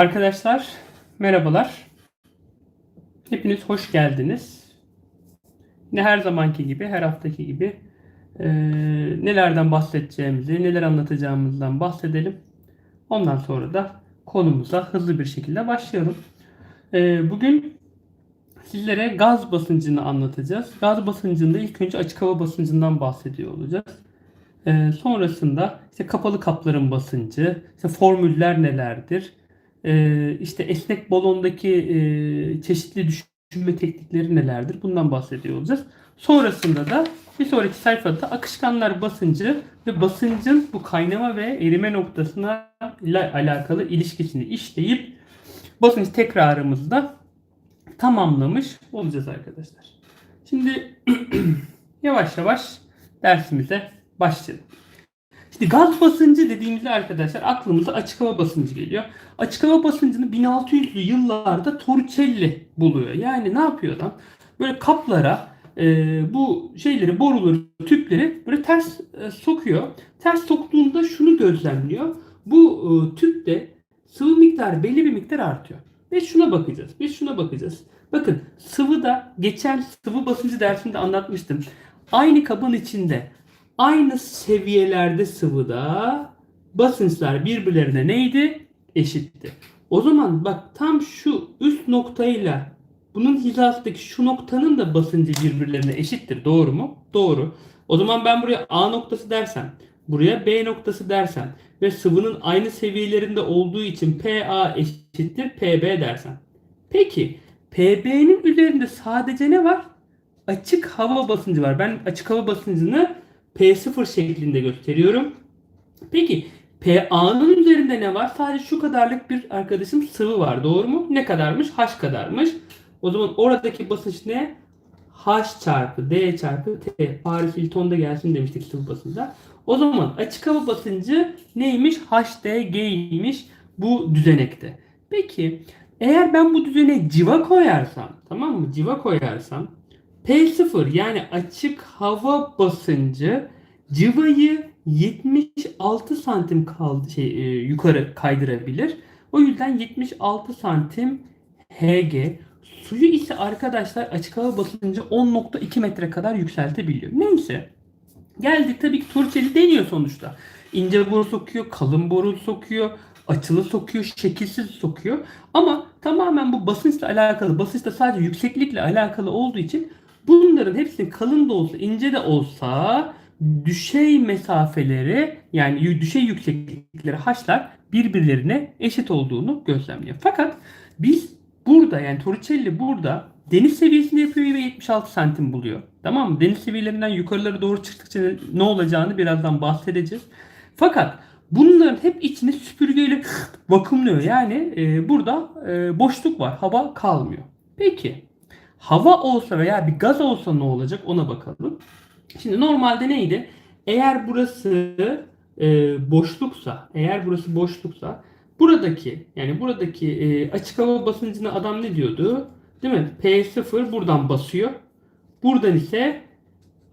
Arkadaşlar merhabalar. Hepiniz hoş geldiniz. Ne her zamanki gibi, her haftaki gibi e, nelerden bahsedeceğimizi, neler anlatacağımızdan bahsedelim. Ondan sonra da konumuza hızlı bir şekilde başlayalım. E, bugün sizlere gaz basıncını anlatacağız. Gaz basıncında ilk önce açık hava basıncından bahsediyor olacağız. E, sonrasında işte kapalı kapların basıncı, işte formüller nelerdir, e, işte esnek balondaki e, çeşitli düşünme teknikleri nelerdir? Bundan bahsediyor olacağız. Sonrasında da bir sonraki sayfada akışkanlar basıncı ve basıncın bu kaynama ve erime noktasına ile alakalı ilişkisini işleyip basınç tekrarımızda tamamlamış olacağız arkadaşlar. Şimdi yavaş yavaş dersimize başlayalım. Şimdi gaz basıncı dediğimizde arkadaşlar aklımıza açık hava basıncı geliyor. Açık hava basıncını 1600'lü yıllarda Torricelli buluyor. Yani ne yapıyor adam? Böyle kaplara e, bu şeyleri, boruları, tüpleri böyle ters e, sokuyor. Ters soktuğunda şunu gözlemliyor. Bu e, tüpte sıvı miktarı belli bir miktar artıyor. Biz şuna bakacağız. Biz şuna bakacağız. Bakın sıvıda geçen sıvı basıncı dersinde anlatmıştım. Aynı kabın içinde aynı seviyelerde sıvıda basınçlar birbirlerine neydi? Eşitti. O zaman bak tam şu üst noktayla bunun hizasındaki şu noktanın da basıncı birbirlerine eşittir. Doğru mu? Doğru. O zaman ben buraya A noktası dersem, buraya B noktası dersem ve sıvının aynı seviyelerinde olduğu için PA eşittir PB dersem. Peki PB'nin üzerinde sadece ne var? Açık hava basıncı var. Ben açık hava basıncını P0 şeklinde gösteriyorum. Peki PA'nın üzerinde ne var? Sadece şu kadarlık bir arkadaşım sıvı var. Doğru mu? Ne kadarmış? H kadarmış. O zaman oradaki basınç ne? H çarpı D çarpı T. Paris Hilton'da gelsin demiştik sıvı basınca. O zaman açık hava basıncı neymiş? HDG'ymiş bu düzenekte. Peki eğer ben bu düzene civa koyarsam tamam mı? Civa koyarsam P0 yani açık hava basıncı cıvayı 76 santim kaldı şey e, yukarı kaydırabilir. O yüzden 76 santim Hg. Suyu ise arkadaşlar açık hava basıncı 10.2 metre kadar yükseltebiliyor. Neyse. Geldik tabii ki Torricelli deniyor sonuçta. İnce boru sokuyor, kalın boru sokuyor, açılı sokuyor, şekilsiz sokuyor. Ama tamamen bu basınçla alakalı, basınçta sadece yükseklikle alakalı olduğu için bunların hepsinin kalın da olsa, ince de olsa düşey mesafeleri yani düşey yükseklikleri haşlar birbirlerine eşit olduğunu gözlemliyor. Fakat biz burada yani Torricelli burada deniz seviyesinde yapıyor ve 76 santim buluyor. Tamam mı? Deniz seviyelerinden yukarılara doğru çıktıkça ne olacağını birazdan bahsedeceğiz. Fakat bunların hep içini süpürgeyle vakumluyor. Yani e, burada e, boşluk var. Hava kalmıyor. Peki hava olsa veya bir gaz olsa ne olacak ona bakalım. Şimdi normalde neydi? Eğer burası e, boşluksa, eğer burası boşluksa buradaki yani buradaki e, açık hava basıncına adam ne diyordu? Değil mi? P0 buradan basıyor. Buradan ise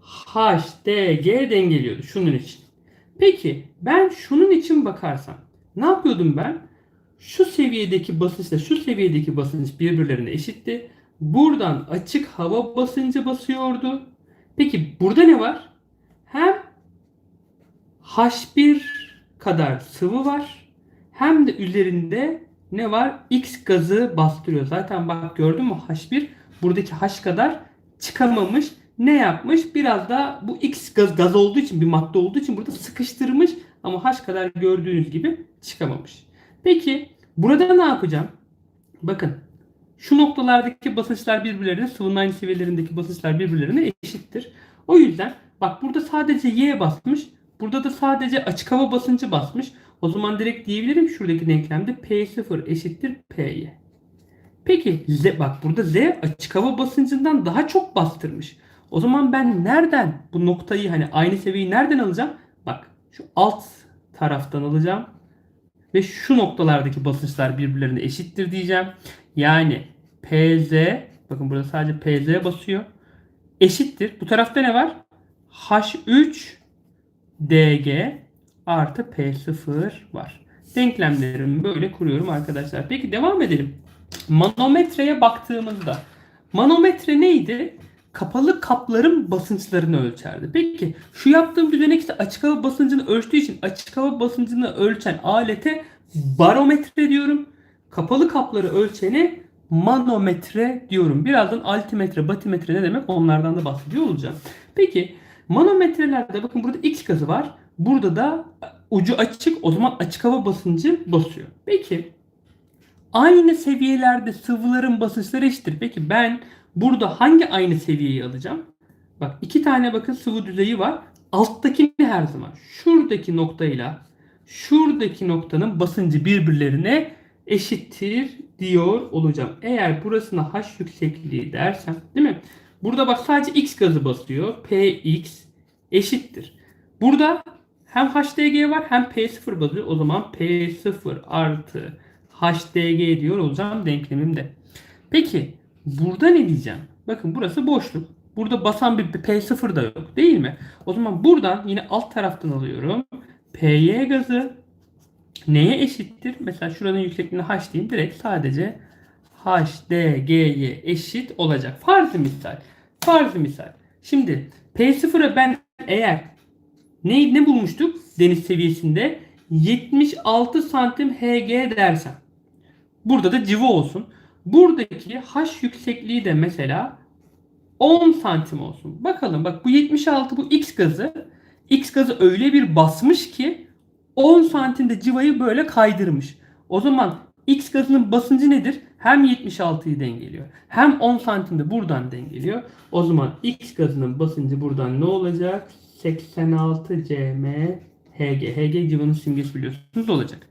HDG dengeliyordu şunun için. Peki ben şunun için bakarsam ne yapıyordum ben? Şu seviyedeki basınçla şu seviyedeki basınç birbirlerine eşitti. Buradan açık hava basıncı basıyordu. Peki burada ne var? Hem H1 kadar sıvı var. Hem de üzerinde ne var? X gazı bastırıyor. Zaten bak gördün mü H1 buradaki H kadar çıkamamış. Ne yapmış? Biraz da bu X gaz, gaz olduğu için bir madde olduğu için burada sıkıştırmış ama H kadar gördüğünüz gibi çıkamamış. Peki burada ne yapacağım? Bakın şu noktalardaki basınçlar birbirlerine sıvının aynı seviyelerindeki basınçlar birbirlerine eşittir. O yüzden bak burada sadece Y basmış. Burada da sadece açık hava basıncı basmış. O zaman direkt diyebilirim şuradaki denklemde P0 eşittir P'y. Peki Z bak burada Z açık hava basıncından daha çok bastırmış. O zaman ben nereden bu noktayı hani aynı seviyeyi nereden alacağım? Bak şu alt taraftan alacağım. Ve şu noktalardaki basınçlar birbirlerine eşittir diyeceğim. Yani PZ bakın burada sadece PZ basıyor. Eşittir. Bu tarafta ne var? H3 DG artı P0 var. denklemlerimi böyle kuruyorum arkadaşlar. Peki devam edelim. Manometreye baktığımızda manometre neydi? Kapalı kapların basınçlarını ölçerdi. Peki şu yaptığım düzenek işte açık hava basıncını ölçtüğü için açık hava basıncını ölçen alete barometre diyorum. Kapalı kapları ölçeni manometre diyorum. Birazdan altimetre, batimetre ne demek onlardan da bahsediyor olacağım. Peki manometrelerde bakın burada X gazı var. Burada da ucu açık o zaman açık hava basıncı basıyor. Peki aynı seviyelerde sıvıların basınçları eşittir. Peki ben burada hangi aynı seviyeyi alacağım? Bak iki tane bakın sıvı düzeyi var. Alttakini her zaman şuradaki noktayla şuradaki noktanın basıncı birbirlerine eşittir diyor olacağım. Eğer burasına H yüksekliği dersem değil mi? Burada bak sadece X gazı basıyor. Px eşittir. Burada hem HDG var hem P0 basıyor. O zaman P0 artı HDG diyor olacağım denklemimde. Peki burada ne diyeceğim? Bakın burası boşluk. Burada basan bir P0 da yok değil mi? O zaman buradan yine alt taraftan alıyorum. PY gazı neye eşittir? Mesela şuranın yüksekliğini H diyeyim. Direkt sadece HDG'ye eşit olacak. Farzı misal. Farzı misal. Şimdi P0'a ben eğer ne, ne bulmuştuk deniz seviyesinde? 76 santim HG dersem. Burada da civa olsun. Buradaki H yüksekliği de mesela 10 santim olsun. Bakalım bak bu 76 bu X gazı. X gazı öyle bir basmış ki 10 santimde civayı böyle kaydırmış. O zaman X gazının basıncı nedir? Hem 76'yı dengeliyor. Hem 10 santimde buradan dengeliyor. O zaman X gazının basıncı buradan ne olacak? 86 cm Hg. Hg civanın simgesi biliyorsunuz olacak.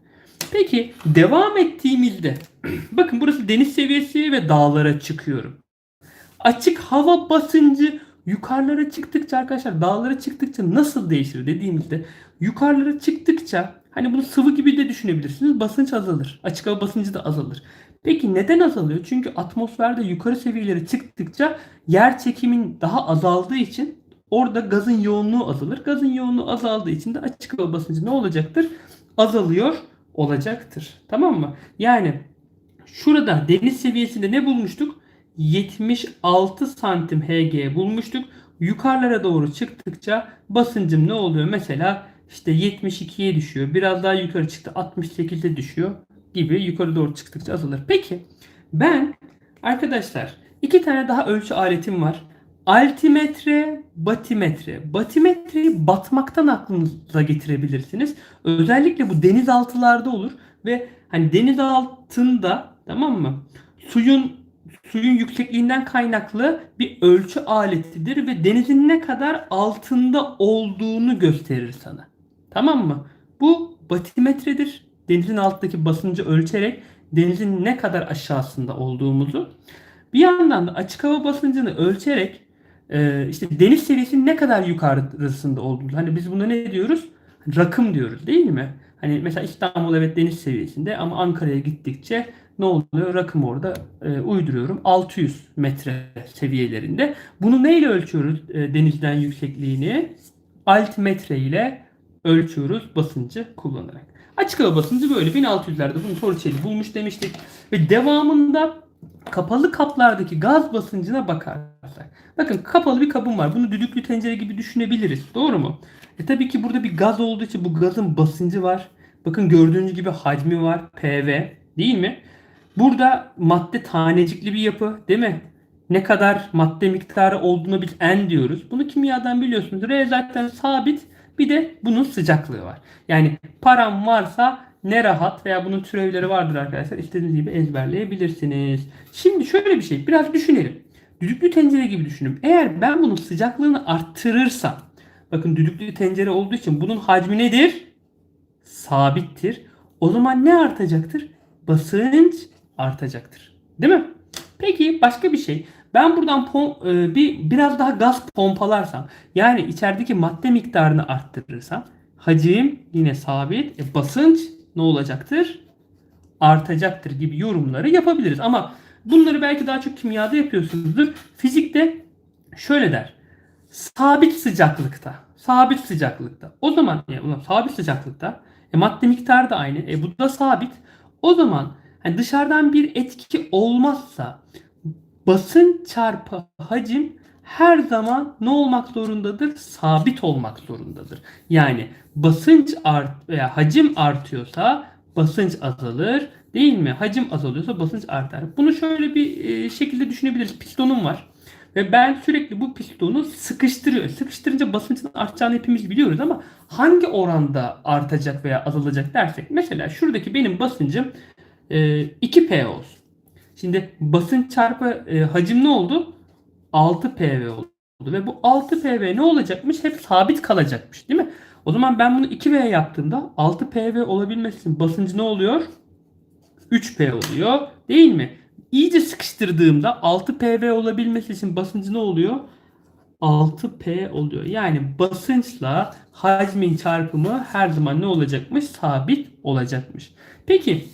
Peki devam ettiğimizde bakın burası deniz seviyesi ve dağlara çıkıyorum. Açık hava basıncı yukarılara çıktıkça arkadaşlar dağlara çıktıkça nasıl değişir dediğimizde yukarılara çıktıkça hani bunu sıvı gibi de düşünebilirsiniz. Basınç azalır. Açık hava basıncı da azalır. Peki neden azalıyor? Çünkü atmosferde yukarı seviyelere çıktıkça yer çekimin daha azaldığı için orada gazın yoğunluğu azalır. Gazın yoğunluğu azaldığı için de açık hava basıncı ne olacaktır? Azalıyor olacaktır. Tamam mı? Yani şurada deniz seviyesinde ne bulmuştuk? 76 santim Hg bulmuştuk. Yukarılara doğru çıktıkça basıncım ne oluyor? Mesela işte 72'ye düşüyor. Biraz daha yukarı çıktı 68'e düşüyor gibi yukarı doğru çıktıkça azalır. Peki ben arkadaşlar iki tane daha ölçü aletim var. Altimetre, batimetre. Batimetreyi batmaktan aklınıza getirebilirsiniz. Özellikle bu denizaltılarda olur ve hani deniz altında tamam mı? Suyun suyun yüksekliğinden kaynaklı bir ölçü aletidir ve denizin ne kadar altında olduğunu gösterir sana. Tamam mı? Bu batimetredir. Denizin alttaki basıncı ölçerek denizin ne kadar aşağısında olduğumuzu bir yandan da açık hava basıncını ölçerek e, işte deniz seviyesinin ne kadar yukarısında olduğunu. Hani biz buna ne diyoruz? Rakım diyoruz değil mi? Hani mesela İstanbul evet deniz seviyesinde ama Ankara'ya gittikçe ne oluyor? Rakım orada e, uyduruyorum. 600 metre seviyelerinde. Bunu neyle ölçüyoruz e, denizden yüksekliğini? Altimetre ile ölçüyoruz basıncı kullanarak. Açık hava basıncı böyle 1600'lerde bunu Torricelli bulmuş demiştik. Ve devamında kapalı kaplardaki gaz basıncına bakarsak. Bakın kapalı bir kabım var. Bunu düdüklü tencere gibi düşünebiliriz. Doğru mu? E tabii ki burada bir gaz olduğu için bu gazın basıncı var. Bakın gördüğünüz gibi hacmi var. PV değil mi? Burada madde tanecikli bir yapı değil mi? Ne kadar madde miktarı olduğunu biz N diyoruz. Bunu kimyadan biliyorsunuz. R zaten sabit. Bir de bunun sıcaklığı var. Yani param varsa ne rahat veya bunun türevleri vardır arkadaşlar. İstediğiniz gibi ezberleyebilirsiniz. Şimdi şöyle bir şey. Biraz düşünelim. Düdüklü tencere gibi düşünün. Eğer ben bunun sıcaklığını arttırırsam bakın düdüklü tencere olduğu için bunun hacmi nedir? Sabittir. O zaman ne artacaktır? Basınç artacaktır. Değil mi? Peki başka bir şey. Ben buradan pom- e, bir biraz daha gaz pompalarsam yani içerideki madde miktarını arttırırsam hacim yine sabit. E, basınç ne olacaktır? Artacaktır gibi yorumları yapabiliriz. Ama bunları belki daha çok kimyada yapıyorsunuzdur. Fizikte şöyle der. Sabit sıcaklıkta. Sabit sıcaklıkta. O zaman yani ulan sabit sıcaklıkta E, madde miktarı da aynı. E, bu da sabit. O zaman hani dışarıdan bir etki olmazsa basınç çarpı hacim her zaman ne olmak zorundadır? Sabit olmak zorundadır. Yani basınç art veya hacim artıyorsa basınç azalır. Değil mi? Hacim azalıyorsa basınç artar. Bunu şöyle bir e, şekilde düşünebiliriz. Pistonum var. Ve ben sürekli bu pistonu sıkıştırıyorum. Sıkıştırınca basıncın artacağını hepimiz biliyoruz ama hangi oranda artacak veya azalacak dersek. Mesela şuradaki benim basıncım e, 2P olsun. Şimdi basınç çarpı e, hacim ne oldu? 6 PV oldu. Ve bu 6 PV ne olacakmış? Hep sabit kalacakmış değil mi? O zaman ben bunu 2V yaptığımda 6 PV olabilmesi için basıncı ne oluyor? 3P oluyor. Değil mi? İyice sıkıştırdığımda 6 PV olabilmesi için basıncı ne oluyor? 6P oluyor. Yani basınçla hacmin çarpımı her zaman ne olacakmış? Sabit olacakmış. Peki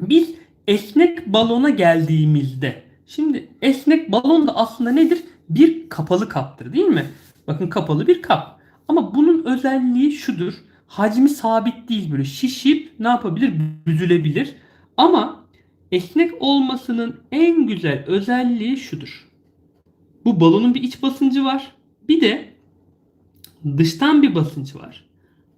biz esnek balona geldiğimizde şimdi esnek balon da aslında nedir? Bir kapalı kaptır değil mi? Bakın kapalı bir kap. Ama bunun özelliği şudur. Hacmi sabit değil böyle şişip ne yapabilir? Büzülebilir. Ama esnek olmasının en güzel özelliği şudur. Bu balonun bir iç basıncı var. Bir de dıştan bir basınç var.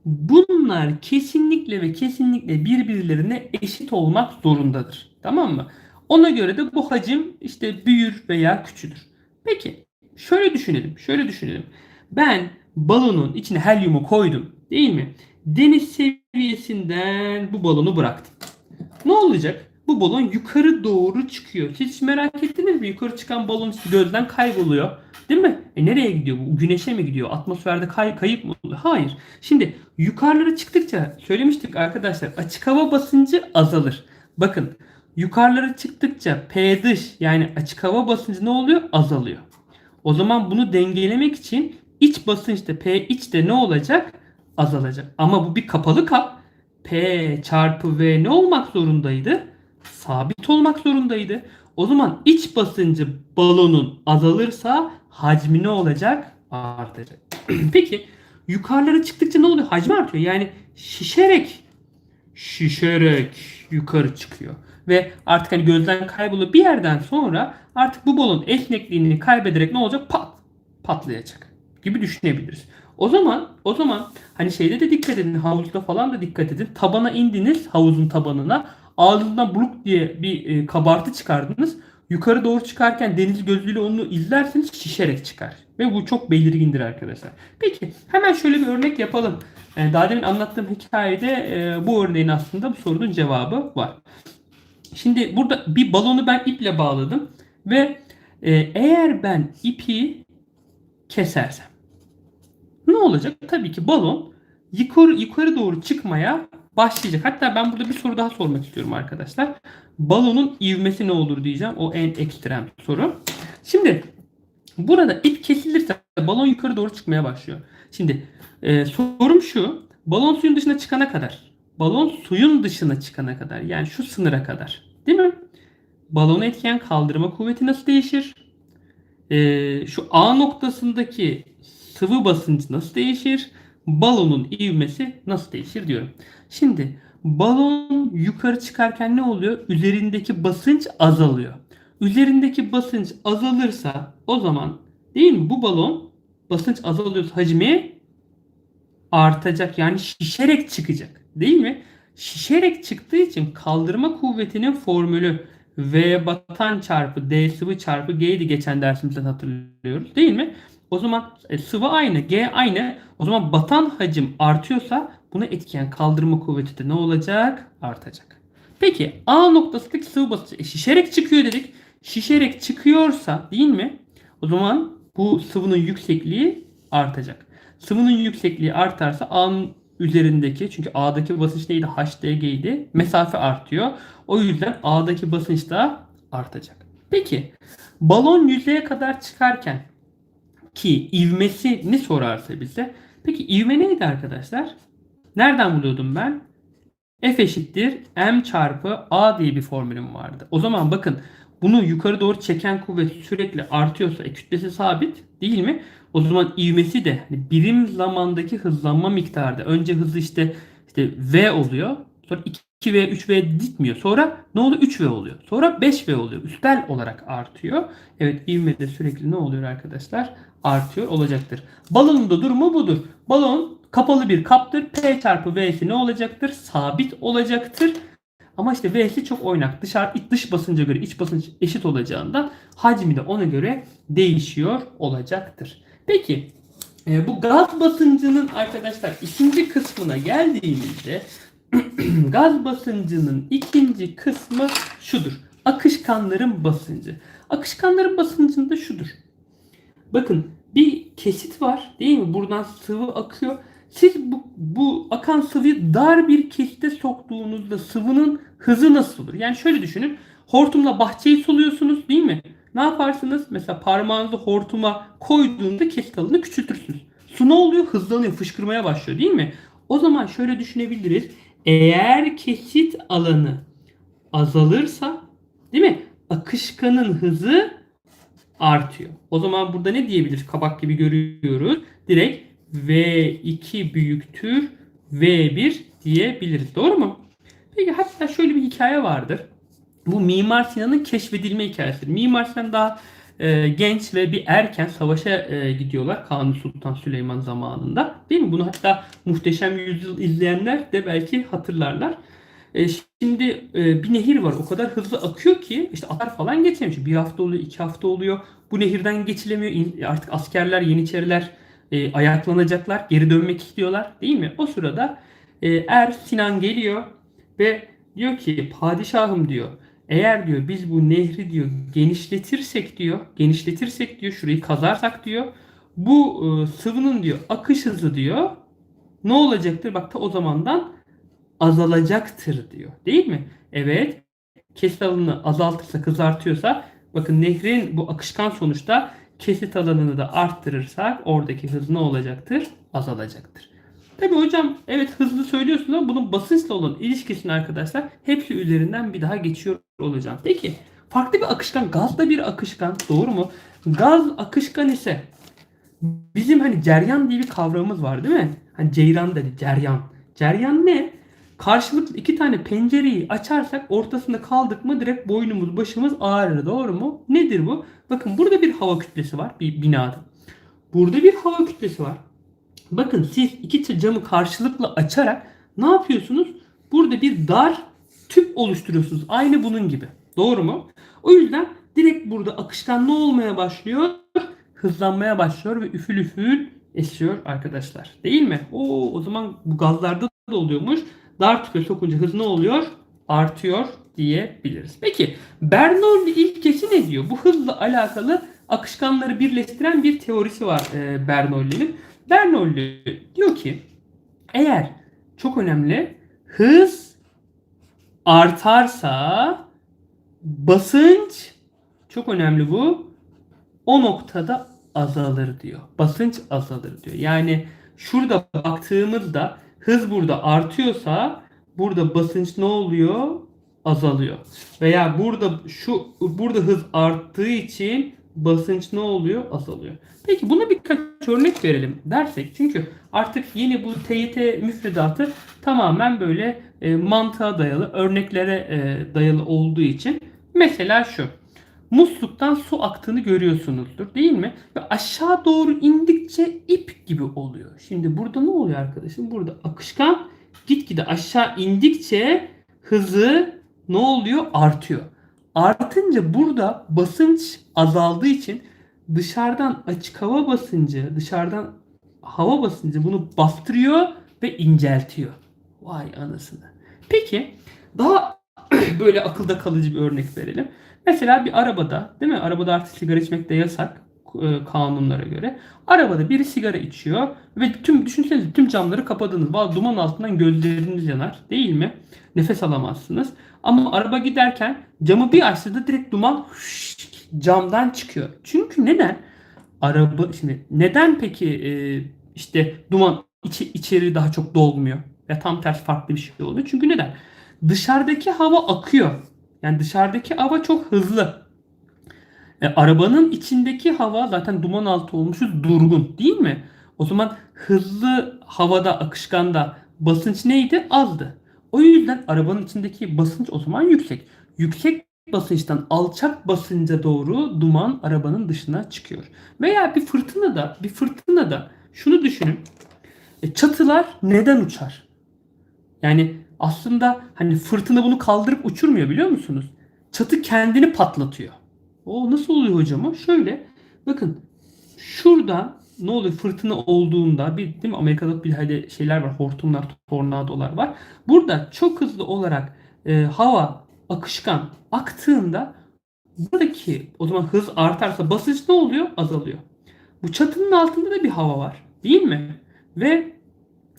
Bunlar kesinlikle ve kesinlikle birbirlerine eşit olmak zorundadır. Tamam mı? Ona göre de bu hacim işte büyür veya küçülür. Peki şöyle düşünelim. Şöyle düşünelim. Ben balonun içine helyumu koydum. Değil mi? Deniz seviyesinden bu balonu bıraktım. Ne olacak? Bu balon yukarı doğru çıkıyor. Hiç merak ettiniz mi? Yukarı çıkan balon gözden kayboluyor. Değil mi? E nereye gidiyor bu? Güneşe mi gidiyor? Atmosferde kay kayıp mı oluyor? Hayır. Şimdi yukarılara çıktıkça söylemiştik arkadaşlar açık hava basıncı azalır. Bakın yukarılara çıktıkça P dış yani açık hava basıncı ne oluyor? Azalıyor. O zaman bunu dengelemek için iç basınçta P iç de ne olacak? Azalacak. Ama bu bir kapalı kap. P çarpı V ne olmak zorundaydı? Sabit olmak zorundaydı. O zaman iç basıncı balonun azalırsa hacmi ne olacak? Artacak. Peki yukarılara çıktıkça ne oluyor? Hacmi artıyor. Yani şişerek şişerek yukarı çıkıyor. Ve artık hani gözden kaybolup bir yerden sonra artık bu balon esnekliğini kaybederek ne olacak? Pat patlayacak gibi düşünebiliriz. O zaman o zaman hani şeyde de dikkat edin havuzda falan da dikkat edin. Tabana indiniz havuzun tabanına ağzından buluk diye bir e, kabartı çıkardınız. Yukarı doğru çıkarken deniz gözüyle onu izlerseniz şişerek çıkar. Ve bu çok belirgindir arkadaşlar. Peki hemen şöyle bir örnek yapalım. Yani daha demin anlattığım hikayede e, bu örneğin aslında bu sorunun cevabı var. Şimdi burada bir balonu ben iple bağladım. Ve e, eğer ben ipi kesersem ne olacak? Tabii ki balon yukarı, yukarı doğru çıkmaya başlayacak. Hatta ben burada bir soru daha sormak istiyorum arkadaşlar. Balonun ivmesi ne olur diyeceğim. O en ekstrem soru. Şimdi burada ip kesilirse balon yukarı doğru çıkmaya başlıyor. Şimdi e, sorum şu. Balon suyun dışına çıkana kadar. Balon suyun dışına çıkana kadar. Yani şu sınıra kadar. Değil mi? Balonu etkileyen kaldırma kuvveti nasıl değişir? E, şu A noktasındaki sıvı basıncı nasıl değişir? Balonun ivmesi nasıl değişir diyorum. Şimdi balon yukarı çıkarken ne oluyor? Üzerindeki basınç azalıyor. Üzerindeki basınç azalırsa o zaman değil mi bu balon basınç azalıyorsa hacmi artacak. Yani şişerek çıkacak. Değil mi? Şişerek çıktığı için kaldırma kuvvetinin formülü V batan çarpı D sıvı çarpı G'ydi geçen dersimizde hatırlıyoruz. Değil mi? O zaman e, sıvı aynı, G aynı. O zaman batan hacim artıyorsa buna etkileyen kaldırma kuvveti de ne olacak? Artacak. Peki A noktasındaki sıvı basıncı e, şişerek çıkıyor dedik. Şişerek çıkıyorsa değil mi? O zaman bu sıvının yüksekliği artacak. Sıvının yüksekliği artarsa A'nın üzerindeki çünkü A'daki basınç neydi? HDG'ydi. Mesafe artıyor. O yüzden A'daki basınç da artacak. Peki balon yüzeye kadar çıkarken ki ivmesini sorarsa bize. Peki ivme neydi arkadaşlar? Nereden buluyordum ben? F eşittir m çarpı a diye bir formülüm vardı. O zaman bakın bunu yukarı doğru çeken kuvvet sürekli artıyorsa e, kütlesi sabit değil mi? O zaman ivmesi de hani birim zamandaki hızlanma miktarı. Önce hızı işte işte V oluyor. Sonra 2V, 3V gitmiyor. Sonra ne oluyor? 3V oluyor. Sonra 5V oluyor. Üstel olarak artıyor. Evet ivme de sürekli ne oluyor arkadaşlar? Artıyor olacaktır. Balonun da durumu budur. Balon kapalı bir kaptır. P çarpı V'si ne olacaktır? Sabit olacaktır. Ama işte V'si çok oynak. Dışarı dış basınca göre iç basınç eşit olacağından hacmi de ona göre değişiyor olacaktır. Peki e, bu gaz basıncının arkadaşlar ikinci kısmına geldiğimizde gaz basıncının ikinci kısmı şudur. Akışkanların basıncı. Akışkanların basıncında şudur. Bakın bir kesit var değil mi? Buradan sıvı akıyor. Siz bu, bu akan sıvıyı dar bir kesite soktuğunuzda sıvının hızı nasıl olur? Yani şöyle düşünün. Hortumla bahçeyi suluyorsunuz değil mi? Ne yaparsınız? Mesela parmağınızı hortuma koyduğunda kesit alanını küçültürsünüz. Su ne oluyor? Hızlanıyor, fışkırmaya başlıyor değil mi? O zaman şöyle düşünebiliriz. Eğer kesit alanı azalırsa değil mi? Akışkanın hızı artıyor. O zaman burada ne diyebiliriz? Kabak gibi görüyoruz. Direkt V2 büyüktür V1 diyebiliriz. Doğru mu? Peki hatta şöyle bir hikaye vardır. Bu Mimar Sinan'ın keşfedilme hikayesidir. Mimar Sinan daha e, genç ve bir erken savaşa e, gidiyorlar Kanuni Sultan Süleyman zamanında. Değil mi? Bunu hatta Muhteşem Yüzyıl izleyenler de belki hatırlarlar. E, şimdi e, bir nehir var. O kadar hızlı akıyor ki işte atlar falan geçemiyor. Bir hafta oluyor, iki hafta oluyor. Bu nehirden geçilemiyor. Artık askerler, yeniçeriler e, ayaklanacaklar. Geri dönmek istiyorlar. Değil mi? O sırada e, Er Sinan geliyor ve diyor ki padişahım diyor eğer diyor biz bu nehri diyor genişletirsek diyor genişletirsek diyor şurayı kazarsak diyor bu e, sıvının diyor akış hızı diyor ne olacaktır? Bak ta o zamandan azalacaktır diyor. Değil mi? Evet. Kesit azaltırsa, kızartıyorsa bakın nehrin bu akışkan sonuçta kesit alanını da arttırırsak oradaki hız ne olacaktır? Azalacaktır. Tabi hocam evet hızlı söylüyorsunuz ama bunun basınçla olan ilişkisini arkadaşlar hepsi üzerinden bir daha geçiyor olacağım. Peki farklı bir akışkan, gaz da bir akışkan doğru mu? Gaz akışkan ise bizim hani ceryan diye bir kavramımız var değil mi? Hani ceyran dedi ceryan. Ceryan ne? Karşılıklı iki tane pencereyi açarsak ortasında kaldık mı direkt boynumuz başımız ağrır doğru mu? Nedir bu? Bakın burada bir hava kütlesi var bir binada. Burada bir hava kütlesi var. Bakın siz iki camı karşılıklı açarak ne yapıyorsunuz? Burada bir dar tüp oluşturuyorsunuz. Aynı bunun gibi. Doğru mu? O yüzden direkt burada akışkan ne olmaya başlıyor? Hızlanmaya başlıyor ve üfül üfül esiyor arkadaşlar. Değil mi? Oo, o zaman bu gazlarda da oluyormuş. Dar tüpe sokunca hız ne oluyor? Artıyor diyebiliriz. Peki Bernoulli ilkesi ne diyor? Bu hızla alakalı akışkanları birleştiren bir teorisi var e, Bernoulli'nin. Bernoulli diyor ki eğer çok önemli hız artarsa basınç çok önemli bu o noktada azalır diyor. Basınç azalır diyor. Yani şurada baktığımızda hız burada artıyorsa burada basınç ne oluyor? Azalıyor. Veya burada şu burada hız arttığı için basınç ne oluyor? Azalıyor. Peki buna birkaç örnek verelim dersek. Çünkü artık yeni bu TYT müfredatı tamamen böyle e, mantığa dayalı, örneklere e, dayalı olduğu için mesela şu. Musluktan su aktığını görüyorsunuzdur değil mi? Ve aşağı doğru indikçe ip gibi oluyor. Şimdi burada ne oluyor arkadaşım? Burada akışkan gitgide aşağı indikçe hızı ne oluyor? Artıyor. Artınca burada basınç azaldığı için dışarıdan açık hava basıncı, dışarıdan hava basıncı bunu bastırıyor ve inceltiyor. Vay anasını. Peki daha böyle akılda kalıcı bir örnek verelim. Mesela bir arabada değil mi? Arabada artık sigara içmek de yasak e, kanunlara göre. Arabada biri sigara içiyor ve tüm düşünsenize tüm camları kapadınız. Valla duman altından gözleriniz yanar değil mi? Nefes alamazsınız. Ama araba giderken camı bir açtığında direkt duman hüş, camdan çıkıyor. Çünkü neden? Araba şimdi neden peki e, işte duman içi, içeri daha çok dolmuyor? Ya tam tersi farklı bir şey oluyor. Çünkü neden? Dışarıdaki hava akıyor. Yani dışarıdaki hava çok hızlı. E, arabanın içindeki hava zaten duman altı olmuşuz durgun değil mi? O zaman hızlı havada akışkanda basınç neydi? Azdı. O yüzden arabanın içindeki basınç o zaman yüksek. Yüksek basınçtan alçak basınca doğru duman arabanın dışına çıkıyor. Veya bir fırtınada, bir fırtınada şunu düşünün. E, çatılar neden uçar? Yani aslında hani fırtına bunu kaldırıp uçurmuyor biliyor musunuz? Çatı kendini patlatıyor. O nasıl oluyor hocam o? Şöyle bakın şurada ne oluyor fırtına olduğunda bir değil mi Amerika'da bir hadi şeyler var hortumlar tornadolar var. Burada çok hızlı olarak e, hava akışkan aktığında buradaki o zaman hız artarsa basınç ne oluyor? Azalıyor. Bu çatının altında da bir hava var. Değil mi? Ve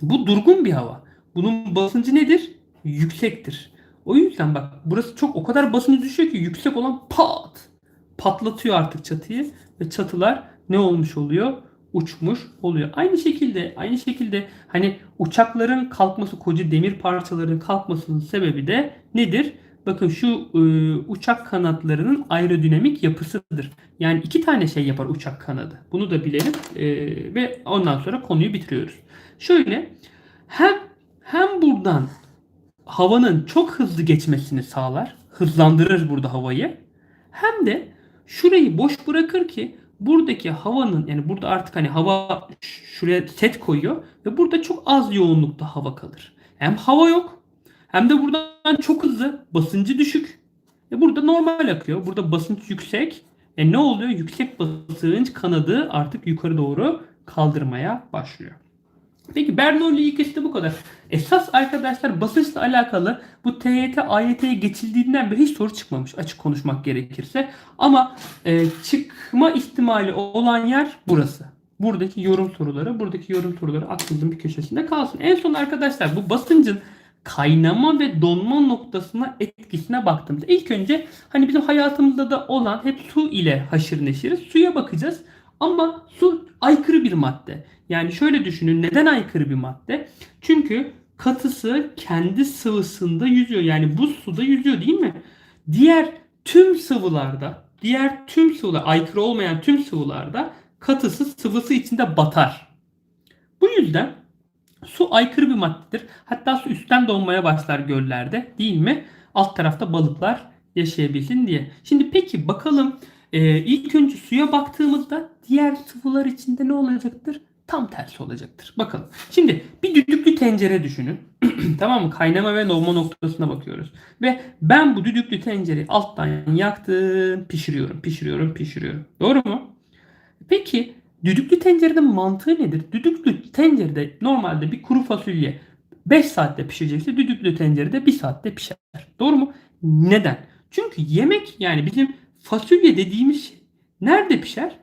bu durgun bir hava. Bunun basıncı nedir? Yüksektir. O yüzden bak burası çok o kadar basıncı düşüyor ki yüksek olan pat patlatıyor artık çatıyı ve çatılar ne olmuş oluyor? Uçmuş oluyor. Aynı şekilde aynı şekilde hani uçakların kalkması koca demir parçalarının kalkmasının sebebi de nedir? Bakın şu e, uçak kanatlarının aerodinamik yapısıdır. Yani iki tane şey yapar uçak kanadı. Bunu da bilelim e, ve ondan sonra konuyu bitiriyoruz. Şöyle hem buradan havanın çok hızlı geçmesini sağlar. Hızlandırır burada havayı. Hem de şurayı boş bırakır ki buradaki havanın yani burada artık hani hava şuraya set koyuyor ve burada çok az yoğunlukta hava kalır. Hem hava yok hem de buradan çok hızlı basıncı düşük. E burada normal akıyor. Burada basınç yüksek. E ne oluyor? Yüksek basınç kanadı artık yukarı doğru kaldırmaya başlıyor. Peki Bernoulli ilkesi de bu kadar. Esas arkadaşlar basınçla alakalı bu TYT, AYT'ye geçildiğinden beri hiç soru çıkmamış açık konuşmak gerekirse. Ama e, çıkma ihtimali olan yer burası. Buradaki yorum soruları, buradaki yorum soruları aklınızın bir köşesinde kalsın. En son arkadaşlar bu basıncın kaynama ve donma noktasına etkisine baktığımızda ilk önce hani bizim hayatımızda da olan hep su ile haşır neşiriz. Suya bakacağız. Ama su aykırı bir madde. Yani şöyle düşünün neden aykırı bir madde? Çünkü katısı kendi sıvısında yüzüyor. Yani buz suda yüzüyor değil mi? Diğer tüm sıvılarda, diğer tüm sıvılar, aykırı olmayan tüm sıvılarda katısı sıvısı içinde batar. Bu yüzden su aykırı bir maddedir. Hatta su üstten donmaya başlar göllerde değil mi? Alt tarafta balıklar yaşayabilsin diye. Şimdi peki bakalım e, ilk önce suya baktığımızda diğer sıvılar içinde ne olacaktır? Tam tersi olacaktır. Bakalım. Şimdi bir düdüklü tencere düşünün. tamam mı? Kaynama ve donma noktasına bakıyoruz. Ve ben bu düdüklü tencereyi alttan yaktım, pişiriyorum, pişiriyorum, pişiriyorum. Doğru mu? Peki düdüklü tencerenin mantığı nedir? Düdüklü tencerede normalde bir kuru fasulye 5 saatte pişecekse düdüklü tencerede 1 saatte pişer. Doğru mu? Neden? Çünkü yemek yani bizim fasulye dediğimiz şey nerede pişer?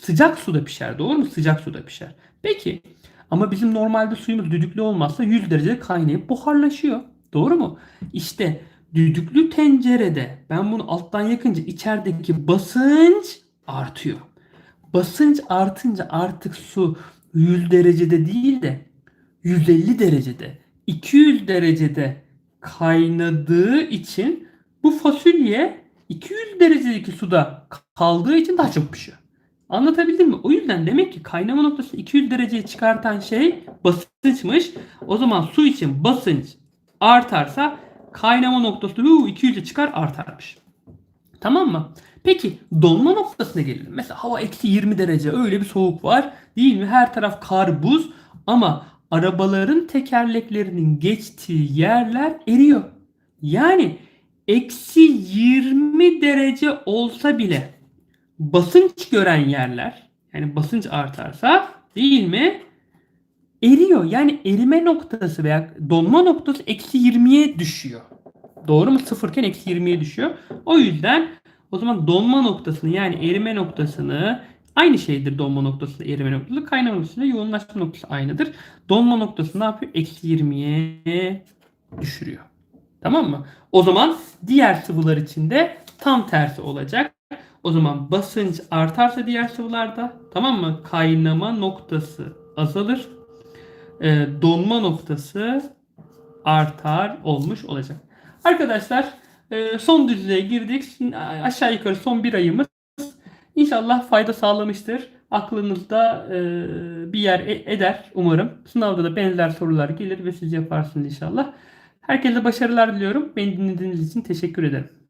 Sıcak suda pişer. Doğru mu? Sıcak suda pişer. Peki ama bizim normalde suyumuz düdüklü olmazsa 100 derecede kaynayıp buharlaşıyor. Doğru mu? İşte düdüklü tencerede ben bunu alttan yakınca içerideki basınç artıyor. Basınç artınca artık su 100 derecede değil de 150 derecede 200 derecede kaynadığı için bu fasulye 200 derecedeki suda kaldığı için daha çok pişiyor. Anlatabildim mi? O yüzden demek ki kaynama noktası 200 dereceye çıkartan şey basınçmış. O zaman su için basınç artarsa kaynama noktası 200'e çıkar artarmış. Tamam mı? Peki donma noktasına gelelim. Mesela hava eksi 20 derece öyle bir soğuk var. Değil mi? Her taraf kar buz ama arabaların tekerleklerinin geçtiği yerler eriyor. Yani eksi 20 derece olsa bile basınç gören yerler yani basınç artarsa değil mi eriyor. Yani erime noktası veya donma noktası eksi 20'ye düşüyor. Doğru mu? Sıfırken eksi 20'ye düşüyor. O yüzden o zaman donma noktasını yani erime noktasını aynı şeydir donma noktası erime noktası. Kaynama noktası yoğunlaşma noktası aynıdır. Donma noktası ne yapıyor? Eksi 20'ye düşürüyor. Tamam mı? O zaman diğer sıvılar için de tam tersi olacak. O zaman basınç artarsa diğer sıvılarda tamam mı? Kaynama noktası azalır. E, donma noktası artar olmuş olacak. Arkadaşlar e, son düzlüğe girdik. Şimdi aşağı yukarı son bir ayımız. İnşallah fayda sağlamıştır. aklınızda e, bir yer e- eder umarım. Sınavda da benzer sorular gelir ve siz yaparsınız inşallah. Herkese başarılar diliyorum. Beni dinlediğiniz için teşekkür ederim.